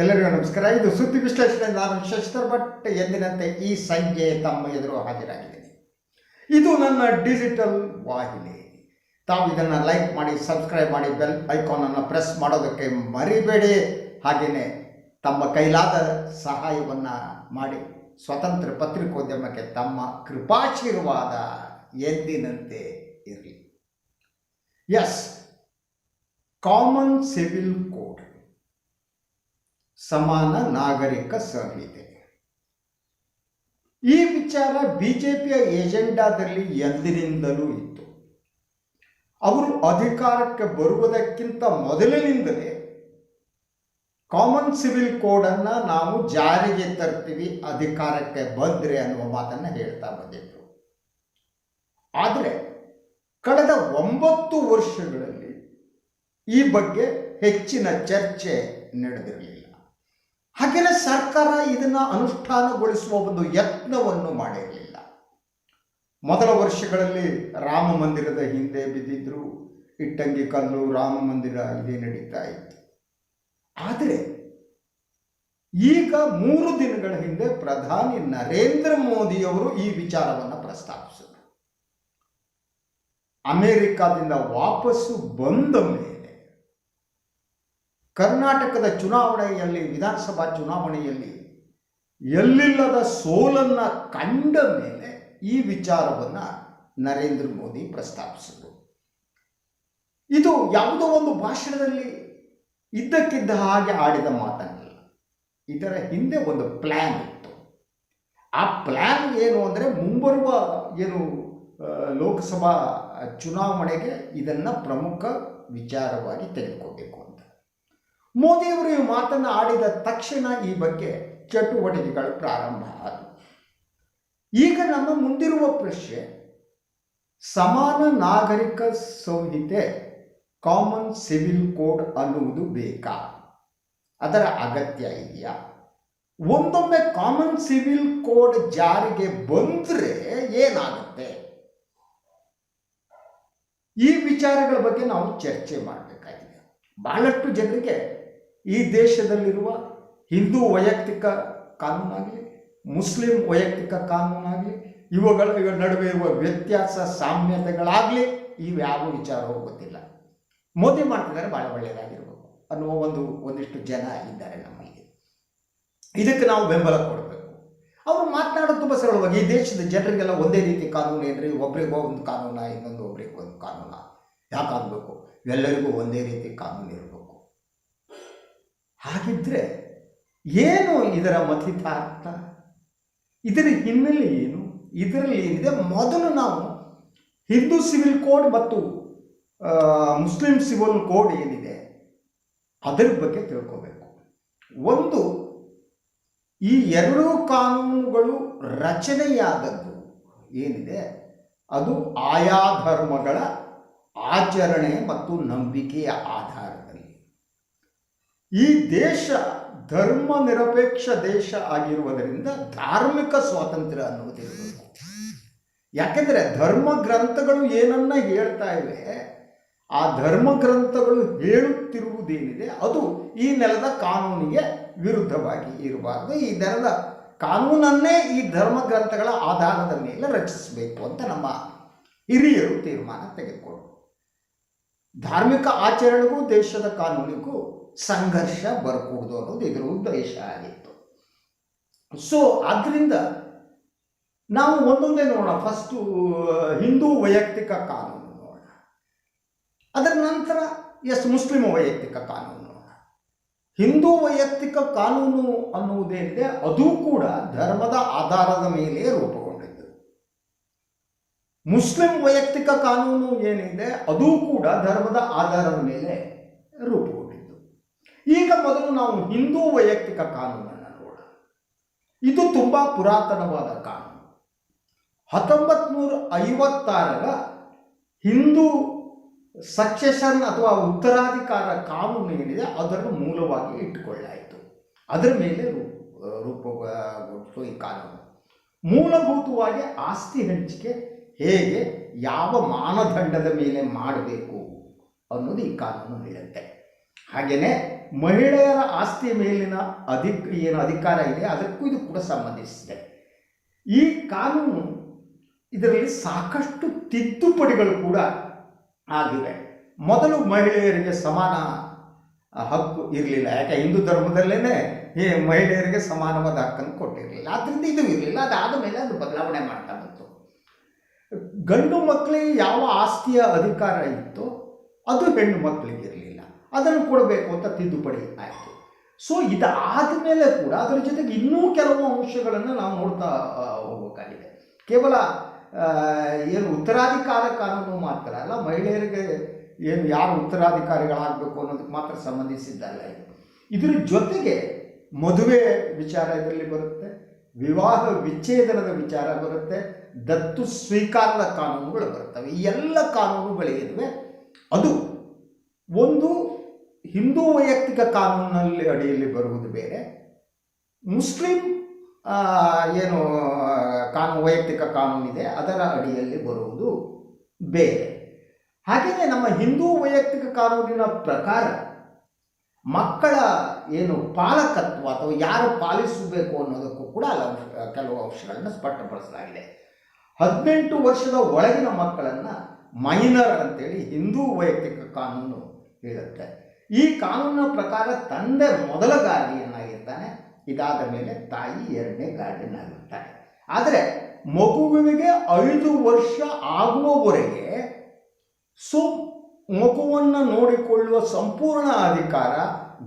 ಎಲ್ಲರಿಗೂ ನಮಸ್ಕಾರ. ಇದು ಸುದ್ದಿ ವಿಶ್ಲೇಷಣೆ ನಾನು ಶಶಿಧರ್ ಭಟ್. ಎಂದಿನಂತೆ ಈ ಸಂಜೆ ತಮ್ಮ ಎದುರು ಹಾಜರಾಗಿದ್ದೀನಿ ಇದು ನನ್ನ ಡಿಜಿಟಲ್ ವಾಹಿನಿ. ತಾವು ಇದನ್ನು ಲೈಕ್ ಮಾಡಿ, ಸಬ್ಸ್ಕ್ರೈಬ್ ಮಾಡಿ, ಬೆಲ್ ಐಕಾನನ್ನು ಪ್ರೆಸ್ ಮಾಡೋದಕ್ಕೆ ಮರಿಬೇಡಿ. ಹಾಗೆಯೇ ತಮ್ಮ ಕೈಲಾದ ಸಹಾಯವನ್ನು ಮಾಡಿ ಸ್ವತಂತ್ರ ಪತ್ರಿಕೋದ್ಯಮಕ್ಕೆ ತಮ್ಮ ಕೃಪಾಶೀರ್ವಾದ ಎಂದಿನಂತೆ ಇರಲಿ. ಎಸ್ ಕಾಮನ್ ಸಿವಿಲ್ ಕೋಡ್ ಸಮಾನ ನಾಗರಿಕ ಸಂಹಿತೆ. ಈ ವಿಚಾರ ಬಿ ಜೆ ಪಿಯ ಏಜೆಂಡಾದಲ್ಲಿ ಎಂದಿನಿಂದಲೂ ಇತ್ತು. ಅವರು ಅಧಿಕಾರಕ್ಕೆ ಬರುವುದಕ್ಕಿಂತ ಮೊದಲಿನಿಂದಲೇ ಕಾಮನ್ ಸಿವಿಲ್ ಕೋಡನ್ನು ನಾವು ಜಾರಿಗೆ ತರ್ತೀವಿ, ಅಧಿಕಾರಕ್ಕೆ ಬಂದ್ರೆ ಅನ್ನುವ ಮಾತನ್ನು ಹೇಳ್ತಾ ಬಂದಿದ್ರು. ಆದರೆ ಕಳೆದ ಒಂಬತ್ತು ವರ್ಷಗಳಲ್ಲಿ ಈ ಬಗ್ಗೆ ಹೆಚ್ಚಿನ ಚರ್ಚೆ ನಡೆದಿರಲಿಲ್ಲ. ಹಾಗೆಯೇ ಸರ್ಕಾರ ಇದನ್ನು ಅನುಷ್ಠಾನಗೊಳಿಸುವ ಒಂದು ಯತ್ನವನ್ನು ಮಾಡಿರಲಿಲ್ಲ. ಮೊದಲ ವರ್ಷಗಳಲ್ಲಿ ರಾಮ ಮಂದಿರದ ಹಿಂದೆ ಬಿದ್ದಿದ್ರು, ಇಟ್ಟಂಗಿ ಕಲ್ಲು, ರಾಮ ಮಂದಿರ ಇದೇ ನಡೀತಾ ಇತ್ತು. ಆದರೆ ಈಗ ಮೂರು ದಿನಗಳ ಹಿಂದೆ ಪ್ರಧಾನಿ ನರೇಂದ್ರ ಮೋದಿಯವರು ಈ ವಿಚಾರವನ್ನು ಪ್ರಸ್ತಾಪಿಸಿದರು. ಅಮೆರಿಕಾದಿಂದ ವಾಪಸ್ಸು ಬಂದ ಕರ್ನಾಟಕದ ಚುನಾವಣೆಯಲ್ಲಿ, ವಿಧಾನಸಭಾ ಚುನಾವಣೆಯಲ್ಲಿ ಎಲ್ಲಿಲ್ಲದ ಸೋಲನ್ನ ಕಂಡ ಮೇಲೆ ಈ ವಿಚಾರವನ್ನು ನರೇಂದ್ರ ಮೋದಿ ಪ್ರಸ್ತಾಪಿಸಿದರು. ಇದು ಯಾವುದೋ ಒಂದು ಭಾಷಣದಲ್ಲಿ ಇದ್ದಕ್ಕಿದ್ದ ಹಾಗೆ ಆಡಿದ ಮಾತನ್ನಲ್ಲ. ಇದರ ಹಿಂದೆ ಒಂದು ಪ್ಲ್ಯಾನ್ ಇತ್ತು. ಆ ಪ್ಲ್ಯಾನ್ ಏನು ಅಂದರೆ ಮುಂಬರುವ ಏನು ಲೋಕಸಭಾ ಚುನಾವಣೆಗೆ ಇದನ್ನು ಪ್ರಮುಖ ವಿಚಾರವಾಗಿ ತೆಗೆದುಕೊಳ್ಬೇಕು ಅಂತ. ಮೋದಿಯವರು ಈ ಮಾತನ್ನು ಆಡಿದ ತಕ್ಷಣ ಈ ಬಗ್ಗೆ ಚಟುವಟಿಕೆಗಳು ಪ್ರಾರಂಭ ಆದವು. ಈಗ ನಮ್ಮ ಮುಂದಿರುವ ಪ್ರಶ್ನೆ, ಸಮಾನ ನಾಗರಿಕ ಸಂಹಿತೆ ಕಾಮನ್ ಸಿವಿಲ್ ಕೋಡ್ ಅನ್ನುವುದು ಬೇಕಾ? ಅದರ ಅಗತ್ಯ ಇದೆಯಾ? ಒಂದೊಮ್ಮೆ ಕಾಮನ್ ಸಿವಿಲ್ ಕೋಡ್ ಜಾರಿಗೆ ಬಂದರೆ ಏನಾಗುತ್ತೆ? ಈ ವಿಚಾರಗಳ ಬಗ್ಗೆ ನಾವು ಚರ್ಚೆ ಮಾಡಬೇಕಾಗಿದೆ. ಬಹಳಷ್ಟು ಜನರಿಗೆ ಈ ದೇಶದಲ್ಲಿರುವ ಹಿಂದೂ ವೈಯಕ್ತಿಕ ಕಾನೂನಾಗಲಿ, ಮುಸ್ಲಿಂ ವೈಯಕ್ತಿಕ ಕಾನೂನಾಗಲಿ, ಇವುಗಳ ನಡುವೆ ಇರುವ ವ್ಯತ್ಯಾಸ, ಸಾಮ್ಯತೆಗಳಾಗಲಿ ಇವ್ಯಾವ ವಿಚಾರವೂ ಗೊತ್ತಿಲ್ಲ ಮೋದಿ ಮಾಡ್ತಿದ್ದಾರೆ, ಭಾಳ ಒಳ್ಳೆಯದಾಗಿರ್ಬೋದು ಅನ್ನುವ ಒಂದು, ಒಂದಿಷ್ಟು ಜನ ಇದ್ದಾರೆ ನಮ್ಮಲ್ಲಿ. ಇದಕ್ಕೆ ನಾವು ಬೆಂಬಲ ಕೊಡಬೇಕು. ಅವರು ಮಾತನಾಡೋದು ತುಂಬ ಸರಳವಾಗಿ, ಈ ದೇಶದ ಜನರಿಗೆಲ್ಲ ಒಂದೇ ರೀತಿ ಕಾನೂನು ಏನ್ರಿ, ಒಬ್ರಿಗೋ ಒಂದು ಕಾನೂನ, ಇನ್ನೊಂದು ಒಬ್ರಿಗೋ ಒಂದು ಕಾನೂನ. ಯಾಕಾಗಬೇಕು? ಎಲ್ಲರಿಗೂ ಒಂದೇ ರೀತಿ ಕಾನೂನು ಇರಬೇಕು. ಹಾಗಿದ್ರೆ ಏನು ಇದರ ಮಥಿತಾರ್ಥ? ಇದರ ಹಿನ್ನೆಲೆ ಏನು? ಇದರಲ್ಲಿ ಏನಿದೆ? ಮೊದಲು ನಾವು ಹಿಂದೂ ಸಿವಿಲ್ ಕೋಡ್ ಮತ್ತು ಮುಸ್ಲಿಂ ಸಿವಿಲ್ ಕೋಡ್ ಏನಿದೆ, ಅದರ ಬಗ್ಗೆ ತಿಳ್ಕೋಬೇಕು. ಒಂದು, ಈ ಎರಡೂ ಕಾನೂನುಗಳು ರಚನೆಯಾದದ್ದು ಏನಿದೆ? ಅದು ಆಯಾ ಧರ್ಮಗಳ ಆಚರಣೆ ಮತ್ತು ನಂಬಿಕೆಯ ಆಧಾರದಲ್ಲಿ. ಈ ದೇಶ ಧರ್ಮ ನಿರಪೇಕ್ಷ ದೇಶ ಆಗಿರುವುದರಿಂದ ಧಾರ್ಮಿಕ ಸ್ವಾತಂತ್ರ್ಯ ಅನ್ನುವುದಿರಬೇಕು ಯಾಕೆಂದರೆ ಧರ್ಮ ಗ್ರಂಥಗಳು ಏನನ್ನ ಹೇಳ್ತಾ ಇವೆ, ಆ ಧರ್ಮ ಗ್ರಂಥಗಳು ಹೇಳುತ್ತಿರುವುದೇನಿದೆ ಅದು ಈ ನೆಲದ ಕಾನೂನಿಗೆ ವಿರುದ್ಧವಾಗಿ ಇರಬಾರದು. ಈ ನೆಲದ ಕಾನೂನನ್ನೇ ಈ ಧರ್ಮ ಗ್ರಂಥಗಳ ಆಧಾರದ ಮೇಲೆ ರಚಿಸಬೇಕು ಅಂತ ನಮ್ಮ ಹಿರಿಯರು ತೀರ್ಮಾನ ತೆಗೆದುಕೊಂಡು ಧಾರ್ಮಿಕ ಆಚರಣೆಗೂ ದೇಶದ ಕಾನೂನಿಗೂ ಸಂಘರ್ಷ ಬರಕೂಡದು ಅನ್ನೋದು ಇದರ ಉದ್ದೇಶ ಆಗಿತ್ತು. ಸೊ ಆದ್ದರಿಂದ ನಾವು ಒಂದೊಂದೇ ನೋಡೋಣ. ಫಸ್ಟು ಹಿಂದೂ ವೈಯಕ್ತಿಕ ಕಾನೂನು ನೋಡೋಣ. ಅದರ ನಂತರ ಎಸ್ ಮುಸ್ಲಿಂ ವೈಯಕ್ತಿಕ ಕಾನೂನು ಹಿಂದೂ ವೈಯಕ್ತಿಕ ಕಾನೂನು ಅನ್ನುವುದೇನಿದೆ, ಅದು ಕೂಡ ಧರ್ಮದ ಆಧಾರದ ಮೇಲೆ ರೂಪುಗೊಂಡಿದ್ದು. ಮುಸ್ಲಿಂ ವೈಯಕ್ತಿಕ ಕಾನೂನು ಏನಿದೆ, ಅದು ಕೂಡ ಧರ್ಮದ ಆಧಾರದ ಮೇಲೆ ಈಗ ಮೊದಲು ನಾವು ಹಿಂದೂ ವೈಯಕ್ತಿಕ ಕಾನೂನನ್ನು ನೋಡೋಣ. ಇದು ತುಂಬ ಪುರಾತನವಾದ ಕಾನೂನು. ಹತ್ತೊಂಬತ್ತು ನೂರ ಐವತ್ತಾರರ ಹಿಂದೂ ಸಕ್ಸೆಷನ್ ಅಥವಾ ಉತ್ತರಾಧಿಕಾರ ಕಾನೂನು ಏನಿದೆ, ಅದನ್ನು ಮೂಲವಾಗಿ ಇಟ್ಟುಕೊಳ್ಳಾಯಿತು ಅದರ ಮೇಲೆ ರೂಪ ಈ ಕಾನೂನು. ಮೂಲಭೂತವಾಗಿ ಆಸ್ತಿ ಹಂಚಿಕೆ ಹೇಗೆ ಯಾವ ಮಾನದಂಡದ ಮೇಲೆ ಮಾಡಬೇಕು ಅನ್ನೋದು ಈ ಕಾನೂನು ಹೇಳುತ್ತೆ. ಹಾಗೆಯೇ ಮಹಿಳೆಯರ ಆಸ್ತಿ ಮೇಲಿನ ಅಧಿಕ, ಏನು ಅಧಿಕಾರ ಇದೆ, ಅದಕ್ಕೂ ಇದು ಕೂಡ ಸಂಬಂಧಿಸಿದೆ. ಈ ಕಾನೂನು ಇದರಲ್ಲಿ ಸಾಕಷ್ಟು ತಿದ್ದುಪಡಿಗಳು ಕೂಡ ಆಗಿವೆ. ಮೊದಲು ಮಹಿಳೆಯರಿಗೆ ಸಮಾನ ಹಕ್ಕು ಇರಲಿಲ್ಲ. ಯಾಕೆ? ಹಿಂದೂ ಧರ್ಮದಲ್ಲೇ ಈ ಮಹಿಳೆಯರಿಗೆ ಸಮಾನವಾದ ಹಕ್ಕನ್ನು ಕೊಟ್ಟಿರಲಿಲ್ಲ. ಆದ್ದರಿಂದ ಇದು ಇರಲಿಲ್ಲ. ಅದಾದ ಮೇಲೆ ಅದು ಬದಲಾವಣೆ ಮಾಡ್ತಾ ಬಂತು. ಗಂಡು ಮಕ್ಕಳಿಗೆ ಯಾವ ಆಸ್ತಿಯ ಅಧಿಕಾರ ಇತ್ತು ಅದು ಹೆಣ್ಣು ಮಕ್ಕಳಿಗೆ ಇರಲಿಲ್ಲ. ಅದನ್ನು ಕೊಡಬೇಕು ಅಂತ ತಿದ್ದುಪಡಿ ಆಯಿತು. ಸೊ ಇದಾದ ಮೇಲೆ ಕೂಡ ಅದರ ಜೊತೆಗೆ ಇನ್ನೂ ಕೆಲವು ಅಂಶಗಳನ್ನು ನಾವು ನೋಡ್ತಾ ಹೋಗಬೇಕಾಗಿದೆ. ಕೇವಲ ಏನು ಉತ್ತರಾಧಿಕಾರ ಕಾನೂನು ಮಾತ್ರ ಅಲ್ಲ, ಮಹಿಳೆಯರಿಗೆ ಏನು ಯಾರು ಉತ್ತರಾಧಿಕಾರಿಗಳಾಗಬೇಕು ಅನ್ನೋದಕ್ಕೆ ಮಾತ್ರ ಸಂಬಂಧಿಸಿದ್ದಲ್ಲ ಇದು. ಇದರ ಜೊತೆಗೆ ಮದುವೆ ವಿಚಾರ ಇದರಲ್ಲಿ ಬರುತ್ತೆ, ವಿವಾಹ ವಿಚ್ಛೇದನದ ವಿಚಾರ ಬರುತ್ತೆ, ದತ್ತು ಸ್ವೀಕಾರದ ಕಾನೂನುಗಳು ಬರ್ತವೆ. ಈ ಎಲ್ಲ ಕಾನೂನುಗಳೇನಿವೆ ಅದು ಒಂದು ಹಿಂದೂ ವೈಯಕ್ತಿಕ ಕಾನೂನಲ್ಲಿ ಅಡಿಯಲ್ಲಿ ಬರುವುದು ಬೇರೆ. ಮುಸ್ಲಿಂ ಏನು ಕಾನೂನು ವೈಯಕ್ತಿಕ ಕಾನೂನಿದೆ, ಅದರ ಅಡಿಯಲ್ಲಿ ಬರುವುದು ಬೇರೆ. ಹಾಗೆಯೇ ನಮ್ಮ ಹಿಂದೂ ವೈಯಕ್ತಿಕ ಕಾನೂನಿನ ಪ್ರಕಾರ ಮಕ್ಕಳ ಏನು ಪಾಲಕತ್ವ ಅಥವಾ ಯಾರು ಪಾಲಿಸಬೇಕು ಅನ್ನೋದಕ್ಕೂ ಕೂಡ ಅಲ್ಲ ಕೆಲವು ಅಂಶಗಳನ್ನು ಸ್ಪಷ್ಟಪಡಿಸಲಾಗಿದೆ. ಹದಿನೆಂಟು ವರ್ಷದ ಒಳಗಿನ ಮಕ್ಕಳನ್ನು ಮೈನರ್ ಅಂತೇಳಿ ಹಿಂದೂ ವೈಯಕ್ತಿಕ ಕಾನೂನು ಹೇಳುತ್ತೆ. ಈ ಕಾನೂನಿನ ಪ್ರಕಾರ ತಂದೆ ಮೊದಲ ಗಾರ್ಡಿಯನ್ ಆಗಿರ್ತಾನೆ ಇದಾದ ಮೇಲೆ ತಾಯಿ ಎರಡನೇ ಗಾರ್ಡಿಯನ್ ಆಗಿರ್ತಾನೆ ಆದರೆ ಮಗುವಿಗೆ ಐದು ವರ್ಷ ಆಗುವವರೆಗೆ ಸೊ ಮಗುವನ್ನು ನೋಡಿಕೊಳ್ಳುವ ಸಂಪೂರ್ಣ ಅಧಿಕಾರ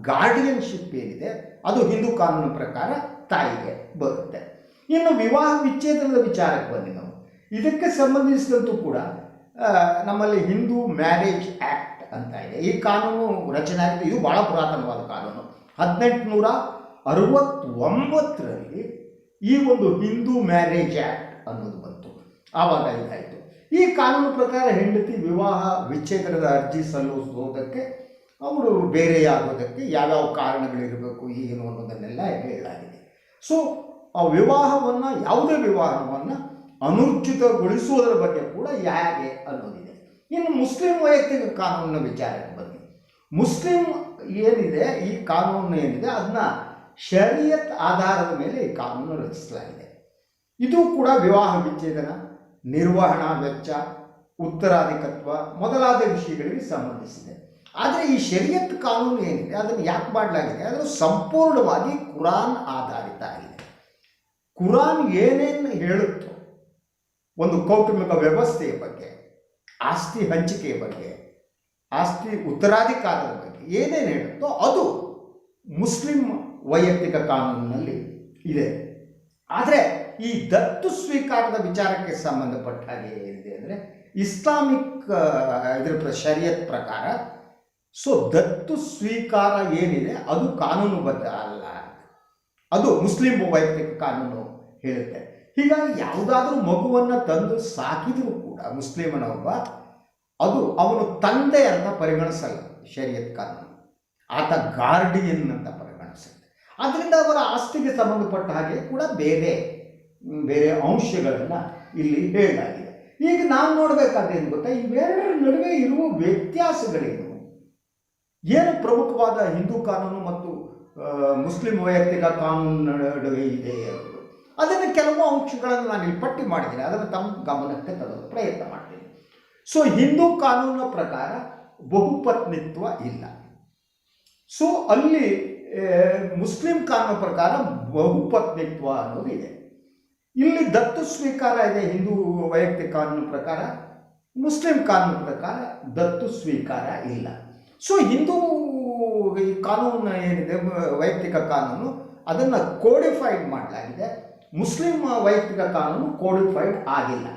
ಗಾರ್ಡಿಯನ್ಶಿಪ್ ಏನಿದೆ, ಅದು ಹಿಂದೂ ಕಾನೂನು ಪ್ರಕಾರ ತಾಯಿಗೆ ಬರುತ್ತೆ. ಇನ್ನು ವಿವಾಹ ವಿಚ್ಛೇದನದ ವಿಚಾರಕ್ಕೆ ಬನ್ನಿ ನಾವು. ಇದಕ್ಕೆ ಸಂಬಂಧಿಸಿದಂತೂ ಕೂಡ ನಮ್ಮಲ್ಲಿ ಹಿಂದೂ ಮ್ಯಾರೇಜ್ ಆ್ಯಕ್ಟ್ ಅಂತ ಇದೆ. ಈ ಕಾನೂನು ರಚನೆ ಆಗಿದೆ ಇದು ಬಹಳ ಪುರಾತನವಾದ ಕಾನೂನು. ಹದಿನೆಂಟುನೂರ ಅರವತ್ತೊಂಬತ್ತರಲ್ಲಿ ಈ ಒಂದು ಹಿಂದೂ ಮ್ಯಾರೇಜ್ ಆ್ಯಕ್ಟ್ ಅನ್ನೋದು ಬಂತು. ಆವಾಗ ಇದಾಯಿತು. ಈ ಕಾನೂನು ಪ್ರಕಾರ ಹೆಂಡತಿ ವಿವಾಹ ವಿಚ್ಛೇದನದ ಅರ್ಜಿ ಸಲ್ಲಿಸೋದಕ್ಕೆ ಅವರು ಬೇರೆಯಾಗೋದಕ್ಕೆ ಯಾವ್ಯಾವ ಕಾರಣಗಳಿರಬೇಕು ಏನು ಅನ್ನೋದನ್ನೆಲ್ಲ ಹೇಳಲಾಗಿದೆ. ಸೊ ಆ ವಿವಾಹವನ್ನು, ಯಾವುದೇ ವಿವಾಹವನ್ನು ಅನುರ್ಜಿತಗೊಳಿಸುವುದರ ಬಗ್ಗೆ ಕೂಡ ಹೇಗೆ ಅನ್ನೋದಿದೆ ಇನ್ನು ಮುಸ್ಲಿಂ ವೈಯಕ್ತಿಕ ಕಾನೂನಿನ ವಿಚಾರಕ್ಕೆ ಬನ್ನಿ ಮುಸ್ಲಿಂ ಏನಿದೆ, ಈ ಕಾನೂನು ಏನಿದೆ ಅದನ್ನ ಶರೀಯತ್ ಆಧಾರದ ಮೇಲೆ ಈ ಕಾನೂನು ರಚಿಸಲಾಗಿದೆ. ಇದು ಕೂಡ ವಿವಾಹ ವಿಚ್ಛೇದನ, ನಿರ್ವಹಣಾ ವೆಚ್ಚ, ಉತ್ತರಾಧಿಕತ್ವ ಮೊದಲಾದ ವಿಷಯಗಳಿಗೆ ಸಂಬಂಧಿಸಿದೆ. ಆದರೆ ಈ ಶರಿಯತ್ ಕಾನೂನು ಏನಿದೆ, ಅದನ್ನು ಯಾಕೆ ಮಾಡಲಾಗಿದೆ? ಅದು ಸಂಪೂರ್ಣವಾಗಿ ಕುರಾನ್ ಆಧಾರಿತ ಆಗಿದೆ. ಕುರಾನ್ ಏನೇನು ಹೇಳುತ್ತೋ, ಒಂದು ಕೌಟುಂಬಿಕ ವ್ಯವಸ್ಥೆಯ ಬಗ್ಗೆ ಆಸ್ತಿ ಹಂಚಿಕೆಯ ಬಗ್ಗೆ, ಆಸ್ತಿ ಉತ್ತರಾಧಿಕಾರದ ಬಗ್ಗೆ ಏನೇನು ಹೇಳುತ್ತೋ ಅದು ಮುಸ್ಲಿಂ ವೈಯಕ್ತಿಕ ಕಾನೂನಿನಲ್ಲಿ ಇದೆ. ಆದರೆ ಈ ದತ್ತು ಸ್ವೀಕಾರದ ವಿಚಾರಕ್ಕೆ ಸಂಬಂಧಪಟ್ಟ ಹಾಗೆ ಏನಿದೆ ಅಂದರೆ ಇಸ್ಲಾಮಿಕ್ ಇದರ ಶರಿಯತ್ ಪ್ರಕಾರ ಸೊ ದತ್ತು ಸ್ವೀಕಾರ ಏನಿದೆ ಅದು ಕಾನೂನುಬದ್ಧ ಅಲ್ಲ ಅದು ಮುಸ್ಲಿಂ ವೈಯಕ್ತಿಕ ಕಾನೂನು ಹೇಳುತ್ತೆ. ಹೀಗಾಗಿ ಯಾವುದಾದ್ರೂ ಮಗುವನ್ನು ತಂದು ಸಾಕಿದರೂ ಕೂಡ ಮುಸ್ಲಿಮನ ಒಬ್ಬ ಅದು ಅವನು ತಂದೆ ಅಂತ ಪರಿಗಣಿಸಲ್ಲ, ಶರೀಯತ್ ಕಾನೂನು. ಆತ ಗಾರ್ಡಿಯನ್ ಅಂತ ಪರಿಗಣಿಸುತ್ತೆ. ಆದ್ದರಿಂದ ಅವರ ಆಸ್ತಿಗೆ ಸಂಬಂಧಪಟ್ಟ ಹಾಗೆ ಕೂಡ ಬೇರೆ ಬೇರೆ ಅಂಶಗಳನ್ನು ಇಲ್ಲಿ ಹೇಳಲಾಗಿದೆ. ಈಗ ನಾವು ನೋಡಬೇಕಾದೇನು ಗೊತ್ತಾ, ಇವೆರಡರ ನಡುವೆ ಇರುವ ವ್ಯತ್ಯಾಸಗಳೇನು? ಏನು ಪ್ರಮುಖವಾದ ಹಿಂದೂ ಕಾನೂನು ಮತ್ತು ಮುಸ್ಲಿಂ ವೈಯಕ್ತಿಕ ಕಾನೂನು ನಡುವೆ ಇದೆ ಅದನ್ನು ಕೆಲವು ಅಂಶಗಳನ್ನು ನಾನು ಇಲ್ಲಿ ಪಟ್ಟಿ ಮಾಡಿದ್ದೀನಿ. ಅದನ್ನು ತಮ್ಮ ಗಮನಕ್ಕೆ ತರಲು ಪ್ರಯತ್ನ ಮಾಡ್ತೀನಿ. ಸೊ ಹಿಂದೂ ಕಾನೂನಿನ ಪ್ರಕಾರ ಬಹುಪತ್ನಿತ್ವ ಇಲ್ಲ. ಸೊ ಅಲ್ಲಿ ಮುಸ್ಲಿಂ ಕಾನೂನು ಪ್ರಕಾರ ಬಹುಪತ್ನಿತ್ವ ಅನ್ನೋದು ಇದೆ. ಇಲ್ಲಿ ದತ್ತು ಸ್ವೀಕಾರ ಇದೆ ಹಿಂದೂ ವೈಯಕ್ತಿಕ ಕಾನೂನು ಪ್ರಕಾರ. ಮುಸ್ಲಿಂ ಕಾನೂನು ಪ್ರಕಾರ ದತ್ತು ಸ್ವೀಕಾರ ಇಲ್ಲ. ಸೊ ಹಿಂದೂ ಈ ಕಾನೂನು ಏನಿದೆ ವೈಯಕ್ತಿಕ ಕಾನೂನು ಅದನ್ನು ಕೋಡಿಫೈಡ್ ಮಾಡಲಾಗಿದೆ. ಮುಸ್ಲಿಂ ವೈಯಕ್ತಿಕ ಕಾನೂನು ಕೋಡಿಫೈಡ್ ಆಗಿಲ್ಲ.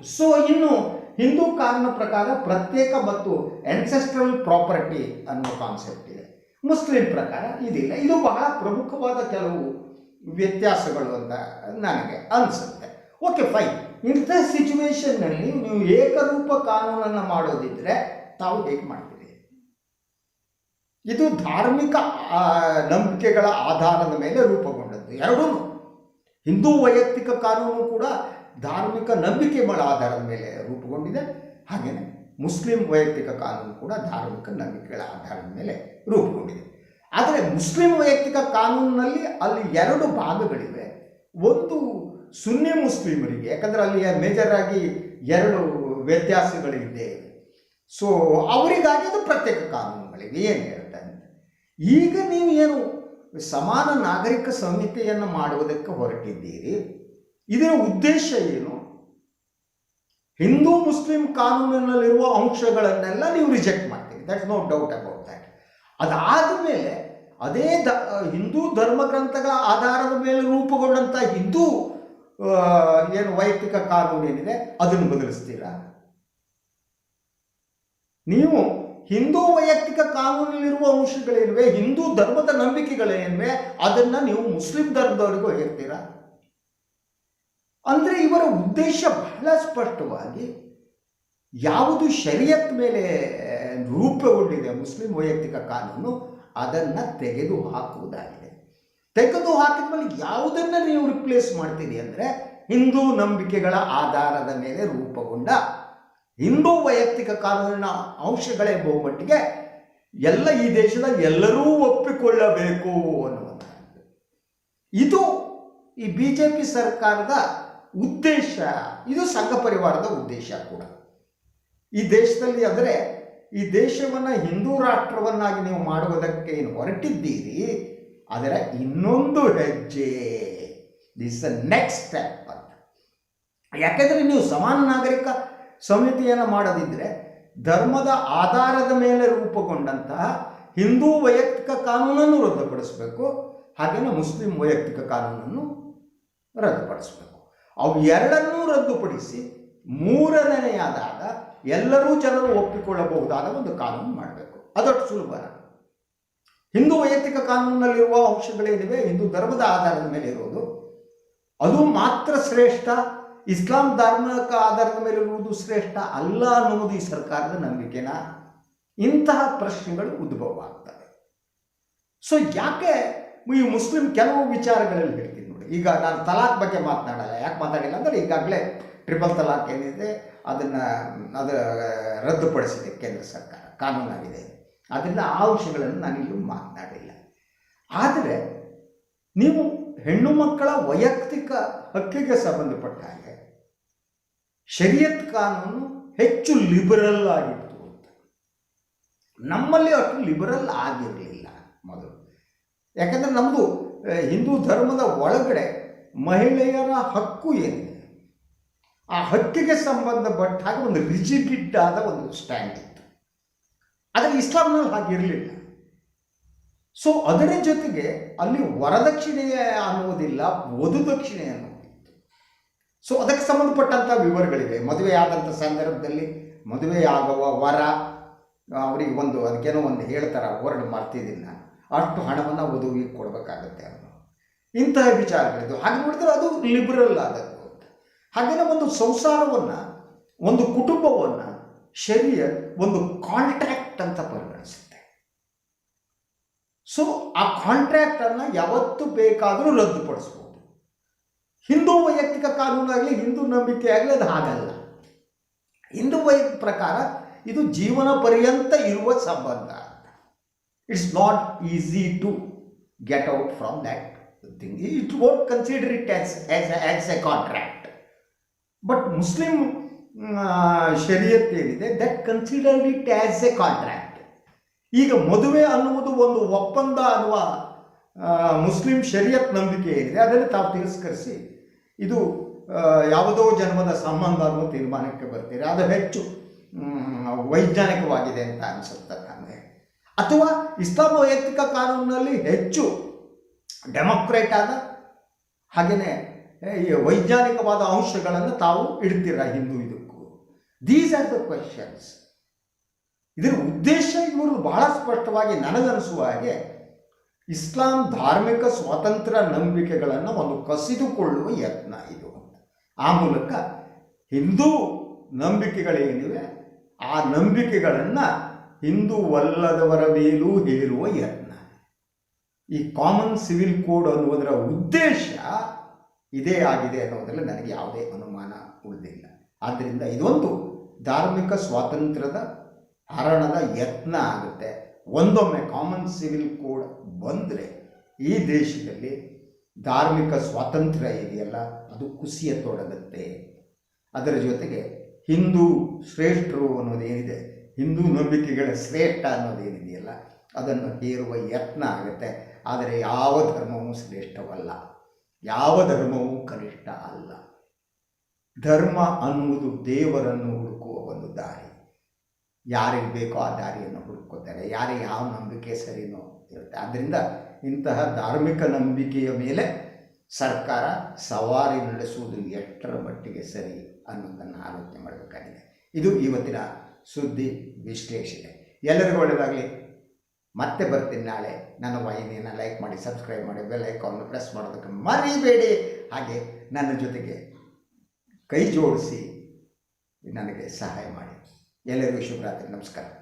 ಸೊ ಇನ್ನು ಹಿಂದೂ ಕಾನೂನು ಪ್ರಕಾರ ಪ್ರತ್ಯೇಕ ಮತ್ತು ಎನ್ಸೆಸ್ಟ್ರಲ್ ಪ್ರಾಪರ್ಟಿ ಅನ್ನೋ ಕಾನ್ಸೆಪ್ಟ್ ಇದೆ. ಮುಸ್ಲಿಂ ಪ್ರಕಾರ ಇದಿಲ್ಲ. ಇದು ಬಹಳ ಪ್ರಮುಖವಾದ ಕೆಲವು ವ್ಯತ್ಯಾಸಗಳು ಅಂತ ನನಗೆ ಅನಿಸುತ್ತೆ. ಓಕೆ ಫೈನ್ ಇಂಥ ಸಿಚುವೇಶನ್ನಲ್ಲಿ ನೀವು ಏಕರೂಪ ಕಾನೂನನ್ನು ಮಾಡೋದಿದ್ರೆ ತಾವು ಹೇಗೆ ಮಾಡ್ತೀರಿ? ಇದು ಧಾರ್ಮಿಕ ನಂಬಿಕೆಗಳ ಆಧಾರದ ಮೇಲೆ ರೂಪುಗೊಂಡದ್ದು ಎರಡೂ ಹಿಂದೂ ವೈಯಕ್ತಿಕ ಕಾನೂನು ಕೂಡ ಧಾರ್ಮಿಕ ನಂಬಿಕೆಗಳ ಆಧಾರದ ಮೇಲೆ ರೂಪುಗೊಂಡಿದೆ. ಹಾಗೆಯೇ ಮುಸ್ಲಿಂ ವೈಯಕ್ತಿಕ ಕಾನೂನು ಕೂಡ ಧಾರ್ಮಿಕ ನಂಬಿಕೆಗಳ ಆಧಾರದ ಮೇಲೆ ರೂಪುಗೊಂಡಿದೆ. ಆದರೆ ಮುಸ್ಲಿಂ ವೈಯಕ್ತಿಕ ಕಾನೂನಿನಲ್ಲಿ ಅಲ್ಲಿ ಎರಡು ಭಾಗಗಳಿವೆ. ಒಂದು ಸುನ್ನಿ ಮುಸ್ಲಿಮರಿಗೆ, ಯಾಕಂದರೆ ಅಲ್ಲಿ ಮೇಜರ್ ಆಗಿ ಎರಡು ವ್ಯತ್ಯಾಸಗಳಿದೆ. ಸೊ ಅವರಿಗಾಗಿ ಅದು ಪ್ರತ್ಯೇಕ ಕಾನೂನುಗಳಿವೆ, ಏನು ಹೇಳ್ತಾ ಅಂತ ಈಗ ನೀವು ಏನು ಸಮಾನ ನಾಗರಿಕ ಸಂಹಿತೆಯನ್ನು ಮಾಡುವುದಕ್ಕೆ ಹೊರಟಿದ್ದೀರಿ. ಇದರ ಉದ್ದೇಶ ಏನು? ಹಿಂದೂ ಮುಸ್ಲಿಂ ಕಾನೂನಿನಲ್ಲಿರುವ ಅಂಶಗಳನ್ನೆಲ್ಲ ನೀವು ರಿಜೆಕ್ಟ್ ಮಾಡ್ತೀರಿ. That's no doubt about that ಅದಾದ ಮೇಲೆ ಅದೇ ದ, ಹಿಂದೂ ಧರ್ಮಗ್ರಂಥಗಳ ಆಧಾರದ ಮೇಲೆ ರೂಪುಗೊಂಡಂಥ ಹಿಂದೂ ಏನು ವೈಯಕ್ತಿಕ ಕಾನೂನು ಏನಿದೆ, ಅದನ್ನು ಬದಲಿಸ್ತೀರಾ? ನೀವು ಹಿಂದೂ ವೈಯಕ್ತಿಕ ಕಾನೂನಲ್ಲಿರುವ ಅಂಶಗಳೇನಿವೆ, ಹಿಂದೂ ಧರ್ಮದ ನಂಬಿಕೆಗಳೇನಿವೆ, ಅದನ್ನ ನೀವು ಮುಸ್ಲಿಂ ಧರ್ಮದವರಿಗೂ ಹೇಳ್ತೀರಾ? ಅಂದ್ರೆ ಇವರ ಉದ್ದೇಶ ಬಹಳ ಸ್ಪಷ್ಟವಾಗಿ ಯಾವುದು ಶರಿಯತ್ ಮೇಲೆ ರೂಪುಗೊಂಡಿದೆ ಮುಸ್ಲಿಂ ವೈಯಕ್ತಿಕ ಕಾನೂನು, ಅದನ್ನು ತೆಗೆದು ಹಾಕುವುದಾಗಿದೆ. ತೆಗೆದು ಹಾಕಿದ ಮೇಲೆ ಯಾವುದನ್ನ ನೀವು ರಿಪ್ಲೇಸ್ ಮಾಡ್ತೀರಿ ಅಂದರೆ ಹಿಂದೂ ನಂಬಿಕೆಗಳ ಆಧಾರದ ಮೇಲೆ ರೂಪುಗೊಂಡ ಹಿಂದೂ ವೈಯಕ್ತಿಕ ಕಾನೂನಿನ ಅಂಶಗಳೇ ಬಹುಮಟ್ಟಿಗೆ ಎಲ್ಲ ಈ ದೇಶದ ಎಲ್ಲರೂ ಒಪ್ಪಿಕೊಳ್ಳಬೇಕು ಅನ್ನುವಂಥ ಇದು ಈ ಬಿ ಜೆ ಪಿ ಸರ್ಕಾರದ ಉದ್ದೇಶ. ಇದು ಸಂಘ ಪರಿವಾರದ ಉದ್ದೇಶ ಕೂಡ. ಈ ದೇಶದಲ್ಲಿ ಅಂದರೆ ಈ ದೇಶವನ್ನು ಹಿಂದೂ ರಾಷ್ಟ್ರವನ್ನಾಗಿ ನೀವು ಮಾಡುವುದಕ್ಕೆ ಏನು ಹೊರಟಿದ್ದೀರಿ? ಅದರ ಇನ್ನೊಂದು ಹೆಜ್ಜೆ. ದಿಸ್ ನೆಕ್ಸ್ಟ್ ಸ್ಟೆಪ್ ಅಂತ ಯಾಕೆಂದರೆ ನೀವು ಸಮಾನ ನಾಗರಿಕ ಸಂಹಿತೆಯನ್ನು ಮಾಡದಿದ್ದರೆ ಧರ್ಮದ ಆಧಾರದ ಮೇಲೆ ರೂಪುಗೊಂಡಂತಹ ಹಿಂದೂ ವೈಯಕ್ತಿಕ ಕಾನೂನನ್ನು ರದ್ದುಪಡಿಸಬೇಕು ಹಾಗೆಯೇ ಮುಸ್ಲಿಂ ವೈಯಕ್ತಿಕ ಕಾನೂನನ್ನು ರದ್ದುಪಡಿಸಬೇಕು. ಅವು ಎರಡನ್ನೂ ರದ್ದುಪಡಿಸಿ ಮೂರನೆಯದಾದ ಎಲ್ಲರೂ ಜನರು ಒಪ್ಪಿಕೊಳ್ಳಬಹುದಾದ ಒಂದು ಕಾನೂನು ಮಾಡಬೇಕು. ಅದಷ್ಟು ಸುಲಭ. ಹಿಂದೂ ವೈಯಕ್ತಿಕ ಕಾನೂನಿನಲ್ಲಿರುವ ಅಂಶಗಳೇನಿವೆ? ಹಿಂದೂ ಧರ್ಮದ ಆಧಾರದ ಮೇಲೆ ಇರೋದು. ಅದು ಮಾತ್ರ ಶ್ರೇಷ್ಠ ಇಸ್ಲಾಂ ಧಾರ್ಮಿಕ ಆಧಾರದ ಮೇಲೆ ಇರುವುದು ಶ್ರೇಷ್ಠ ಅಲ್ಲ ಅನ್ನುವುದು ಈ ಸರ್ಕಾರದ ನಂಬಿಕೆನ? ಇಂತಹ ಪ್ರಶ್ನೆಗಳು ಉದ್ಭವ ಆಗ್ತವೆ. ಸೊ ಯಾಕೆ ಈ ಮುಸ್ಲಿಂ ಕೆಲವು ವಿಚಾರಗಳಲ್ಲಿ ಹೇಳ್ತೀನಿ ನೋಡಿ. ಈಗ ನಾನು ತಲಾಕ್ ಬಗ್ಗೆ ಮಾತನಾಡಲ್ಲ. ಯಾಕೆ ಮಾತಾಡಿಲ್ಲ ಅಂದರೆ ಈಗಾಗಲೇ ಟ್ರಿಪಲ್ ತಲಾಕ್ ಏನಿದೆ, ಅದನ್ನು, ಅದು ರದ್ದುಪಡಿಸಿದೆ ಕೇಂದ್ರ ಸರ್ಕಾರ, ಕಾನೂನಾಗಿದೆ. ಅದರಿಂದ ಆ ವಿಷಯಗಳನ್ನು ನಾನಿಲ್ಲೂ ಮಾತನಾಡಿಲ್ಲ. ಆದರೆ, ನೀವು ಹೆಣ್ಣು ಮಕ್ಕಳ ವೈಯಕ್ತಿಕ ಹಕ್ಕಿಗೆ ಸಂಬಂಧಪಟ್ಟ ಹಾಗೆ ಶರಿಯತ್ ಕಾನೂನು ಹೆಚ್ಚು ಲಿಬರಲ್ ಆಗಿತ್ತು ಅಂತ. ನಮ್ಮಲ್ಲಿ ಅಷ್ಟು ಲಿಬರಲ್ ಆಗಿರಲಿಲ್ಲ ಮೊದಲು. ಯಾಕಂದರೆ ನಮ್ಮದು ಹಿಂದೂ ಧರ್ಮದ ಒಳಗಡೆ ಮಹಿಳೆಯರ ಹಕ್ಕು ಏನಿದೆ? ಆ ಹಕ್ಕಿಗೆ ಸಂಬಂಧಪಟ್ಟ ಹಾಗೆ ಒಂದು ರಿಜಿಡಿಡ್ ಆದ ಒಂದು ಸ್ಟ್ಯಾಂಡ್ ಇತ್ತು. ಆದರೆ ಇಸ್ಲಾಂನಲ್ಲಿ ಹಾಗಿರಲಿಲ್ಲ. ಸೊ ಅದರ ಜೊತೆಗೆ ಅಲ್ಲಿ ವರದಕ್ಷಿಣೆ ಅನ್ನುವುದಿಲ್ಲ ವಧುದಕ್ಷಿಣೆ ದಕ್ಷಿಣೆ ಅನ್ನೋದಿತ್ತು ಸೊ ಅದಕ್ಕೆ ಸಂಬಂಧಪಟ್ಟಂಥ ವಿವರಗಳಿವೆ. ಮದುವೆ ಆದಂಥ ಸಂದರ್ಭದಲ್ಲಿ ಮದುವೆಯಾಗುವ ವರ ಅವರಿಗೆ ಒಂದು, ಅದಕ್ಕೇನೋ ಒಂದು ಹೇಳ್ತಾರೆ ವರ್ಡ್ ಮರ್ತಿದ್ದೀನಿ ನಾನು. ಅಷ್ಟು ಹಣವನ್ನು ವಧುವಿಗೆ ಕೊಡಬೇಕಾಗತ್ತೆ ಅನ್ನೋ ಇಂತಹ ವಿಚಾರಗಳಿದ್ದು. ಹಾಗೆ ನೋಡಿದ್ರೆ ಅದು ಲಿಬರಲ್ ಆದದ್ದು. ಹಾಗೆಯೇ ಒಂದು ಸಂಸಾರವನ್ನು, ಒಂದು ಕುಟುಂಬವನ್ನು ಶರೀರ ಒಂದು ಕಾಂಟ್ರಾಕ್ಟ್ ಅಂತ ಪರಿಗಣಿಸುತ್ತೆ. ಸೊ ಆ ಕಾಂಟ್ರಾಕ್ಟನ್ನು ಯಾವತ್ತು ಬೇಕಾದರೂ ರದ್ದುಪಡಿಸ್ಬೋದು. ಹಿಂದೂ ವೈಯಕ್ತಿಕ ಕಾನೂನಾಗಲಿ ಹಿಂದೂ ನಂಬಿಕೆ ಆಗಲಿ ಅದು ಹಾಗಲ್ಲ. ಹಿಂದೂ ವೈ ಪ್ರಕಾರ ಇದು ಜೀವನ ಪರ್ಯಂತ ಇರುವ ಸಂಬಂಧ. It's not easy to get out from that thing it won't consider it as as as a contract but Muslim ಶರಿಯತ್ ಏನಿದೆ that consider it as a contract ಈಗ ಮದುವೆ ಅನ್ನುವುದು ಒಂದು ಒಪ್ಪಂದ ಅನ್ನುವ ಮುಸ್ಲಿಂ ಶರಿಯತ್ ನಂಬಿಕೆ ಏನಿದೆ, ಅದನ್ನು ತಾವು ತಿರಸ್ಕರಿಸಿ ಇದು ಯಾವುದೋ ಜನ್ಮದ ಸಂಬಂಧ ಅನ್ನೋ ತೀರ್ಮಾನಕ್ಕೆ ಬರ್ತೀರಿ. ಅದು ಹೆಚ್ಚು ವೈಜ್ಞಾನಿಕವಾಗಿದೆ ಅಂತ ಅನಿಸುತ್ತೆ ನನಗೆ ಅಥವಾ ಇಸ್ಲಾಂ ವೈಯಕ್ತಿಕ ಕಾನೂನಿನಲ್ಲಿ ಹೆಚ್ಚು ಡೆಮೊಕ್ರೇಟ್ ಆದ ಹಾಗೆಯೇ ಈ ವೈಜ್ಞಾನಿಕವಾದ ಅಂಶಗಳನ್ನು ತಾವು ಇಡ್ತೀರ ಹಿಂದೂ ಇದಕ್ಕೂ? ದೀಸ್ ಆರ್ ದ ಕ್ವೆಶನ್ಸ್ ಇದರ ಉದ್ದೇಶ ಇವರು ಬಹಳ ಸ್ಪಷ್ಟವಾಗಿ ನನಗನಿಸುವ ಹಾಗೆ ಇಸ್ಲಾಂ ಧಾರ್ಮಿಕ ಸ್ವಾತಂತ್ರ್ಯ ನಂಬಿಕೆಗಳನ್ನು ಒಂದು ಕಸಿದುಕೊಳ್ಳುವ ಯತ್ನ ಇದು. ಆ ಮೂಲಕ ಹಿಂದೂ ನಂಬಿಕೆಗಳೇನಿವೆ, ಆ ನಂಬಿಕೆಗಳನ್ನು ಹಿಂದೂವಲ್ಲದವರ ಮೇಲೂ ಹೇರುವ ಯತ್ನ. ಈ ಕಾಮನ್ ಸಿವಿಲ್ ಕೋಡ್ ಅನ್ನುವುದರ ಉದ್ದೇಶ ಇದೇ ಆಗಿದೆ ಅನ್ನೋದರಲ್ಲಿ ನನಗೆ ಯಾವುದೇ ಅನುಮಾನ ಉಳಿದಿಲ್ಲ. ಆದ್ದರಿಂದ ಇದೊಂದು ಧಾರ್ಮಿಕ ಸ್ವಾತಂತ್ರ್ಯದ ಹರಣದ ಯತ್ನ ಆಗುತ್ತೆ. ಒಂದೊಮ್ಮೆ ಕಾಮನ್ ಸಿವಿಲ್ ಕೋಡ್ ಬಂದರೆ ಈ ದೇಶದಲ್ಲಿ ಧಾರ್ಮಿಕ ಸ್ವಾತಂತ್ರ್ಯ ಇದೆಯಲ್ಲ, ಅದು ಕುಸಿಯತೊಡಗುತ್ತೆ ಅದರ ಜೊತೆಗೆ ಹಿಂದೂ ಶ್ರೇಷ್ಠರು ಅನ್ನೋದೇನಿದೆ ಹಿಂದೂ ನಂಬಿಕೆಗಳ ಶ್ರೇಷ್ಠ ಅನ್ನೋದೇನಿದೆಯಲ್ಲ ಅದನ್ನು ಹೇರುವ ಯತ್ನ ಆಗುತ್ತೆ. ಆದರೆ ಯಾವ ಧರ್ಮವೂ ಶ್ರೇಷ್ಠವಲ್ಲ, ಯಾವ ಧರ್ಮವೂ ಕನಿಷ್ಠ ಅಲ್ಲ. ಧರ್ಮ ಅನ್ನುವುದು ದೇವರನ್ನು ಯಾರಿಗೆ ಬೇಕೋ ಆ ದಾರಿಯನ್ನು ಹುಡುಕೋತಾರೆ ಯಾರಿಗೆ ಯಾವ ನಂಬಿಕೆ ಸರಿನೋ ಇರುತ್ತೆ. ಆದ್ದರಿಂದ ಇಂತಹ ಧಾರ್ಮಿಕ ನಂಬಿಕೆಯ ಮೇಲೆ ಸರ್ಕಾರ ಸವಾರಿ ನಡೆಸುವುದು ಎಷ್ಟರ ಮಟ್ಟಿಗೆ ಸರಿ ಅನ್ನೋದನ್ನು ಆಲೋಚನೆ ಮಾಡಬೇಕಾಗಿದೆ. ಇದು ಇವತ್ತಿನ ಸುದ್ದಿ ವಿಶ್ಲೇಷಣೆ. ಎಲ್ಲರಿಗೂ ಒಳ್ಳೆಯದಾಗಲಿ. ಮತ್ತೆ ಬರ್ತೀನಿ ನಾಳೆ. ನನ್ನ ವಾಹಿನಿಯನ್ನು ಲೈಕ್ ಮಾಡಿ, ಸಬ್ಸ್ಕ್ರೈಬ್ ಮಾಡಿ, ಬೆಲ್ ಐಕಾನ್ ಪ್ರೆಸ್ ಮಾಡೋದಕ್ಕೆ ಮರಿಬೇಡಿ. ಹಾಗೆ ನನ್ನ ಜೊತೆಗೆ ಕೈ ಜೋಡಿಸಿ ನನಗೆ ಸಹಾಯ ಮಾಡಿ. ಎಲ್ಲರಿಗೂ ಶುಭರಾತ್ರಿ ನಮಸ್ಕಾರ.